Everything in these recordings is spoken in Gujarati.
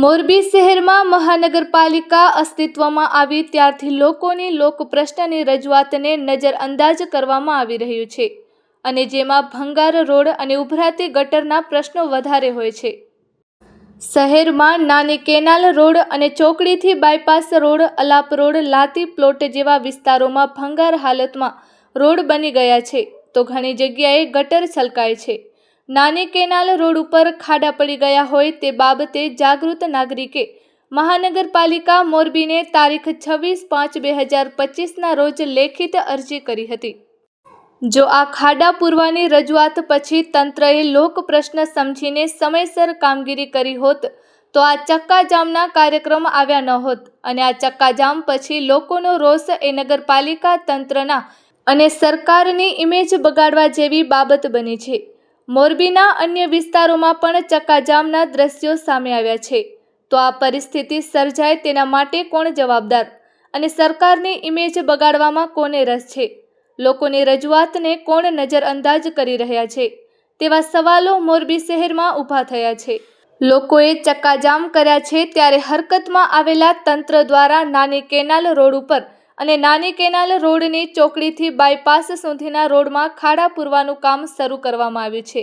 મોરબી શહેરમાં મહાનગરપાલિકા અસ્તિત્વમાં આવી ત્યારથી લોકોની લોક પ્રશ્નની રજૂઆતને નજરઅંદાજ કરવામાં આવી રહ્યું છે અને જેમાં ભંગાર રોડ અને ઉભરાતી ગટરના પ્રશ્નો વધારે હોય છે. શહેરમાં નાની કેનાલ રોડ અને ચોકડીથી bypass road, Alap road, Lati plot જેવા વિસ્તારોમાં ભંગાર હાલતમાં રોડ બની ગયા છે, તો ઘણી જગ્યાએ ગટર છલકાય છે. નાની કેનાલ રોડ ઉપર ખાડા પડી ગયા હોય તે બાબતે જાગૃત નાગરિકે મહાનગરપાલિકા મોરબીને તારીખ છવ્વીસ પાંચ બે હજાર પચીસના રોજ લેખિત અરજી કરી હતી. જો આ ખાડા પૂરવાની રજૂઆત પછી તંત્રએ લોક પ્રશ્ન સમજીને સમયસર કામગીરી કરી હોત, તો આ ચક્કાજામના કાર્યક્રમ આવ્યા ન હોત અને આ ચક્કાજામ પછી લોકોનો રોષ એ નગરપાલિકા તંત્રના અને સરકારની ઇમેજ બગાડવા જેવી બાબત બની છે. મોરબીના અન્ય વિસ્તારોમાં પણ ચક્કાજામના દ્રશ્યો સામે આવ્યા છે. તો આ પરિસ્થિતિ સર્જાય તેના માટે કોણ જવાબદાર? અને સરકારની ઇમેજ બગાડવામાં કોને રસ છે? લોકોની રજૂઆતને કોણ નજરઅંદાજ કરી રહ્યા છે? તેવા સવાલો મોરબી શહેરમાં ઊભા થયા છે. લોકોએ ચક્કાજામ કર્યા છે ત્યારે હરકતમાં આવેલા તંત્ર દ્વારા નાની કેનાલ રોડ ઉપર અને નાની કેનાલ રોડની ચોકડીથી બાયપાસ સુધીના રોડમાં ખાડા પૂરવાનું કામ શરૂ કરવામાં આવ્યું છે.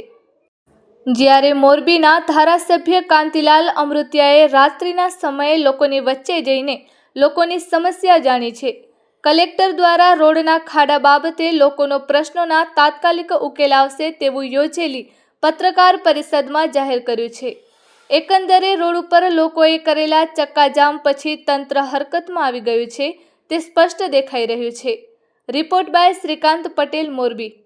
જ્યારે મોરબીના ધારાસભ્ય કાંતિલાલ અમૃતિયાએ રાત્રિના સમયે લોકોની વચ્ચે જઈને લોકોની સમસ્યા જાણી છે. કલેક્ટર દ્વારા રોડના ખાડા બાબતે લોકોનો પ્રશ્નોના તાત્કાલિક ઉકેલ આવશે તેવું યોજેલી પત્રકાર પરિષદમાં જાહેર કર્યું છે. એકંદરે રોડ ઉપર લોકોએ કરેલા ચક્કાજામ પછી તંત્ર હરકતમાં આવી ગયું છે. તે સ્પષ્ટ દેખાઈ રહ્યું છે. Report by Shrikant Patel Morbi.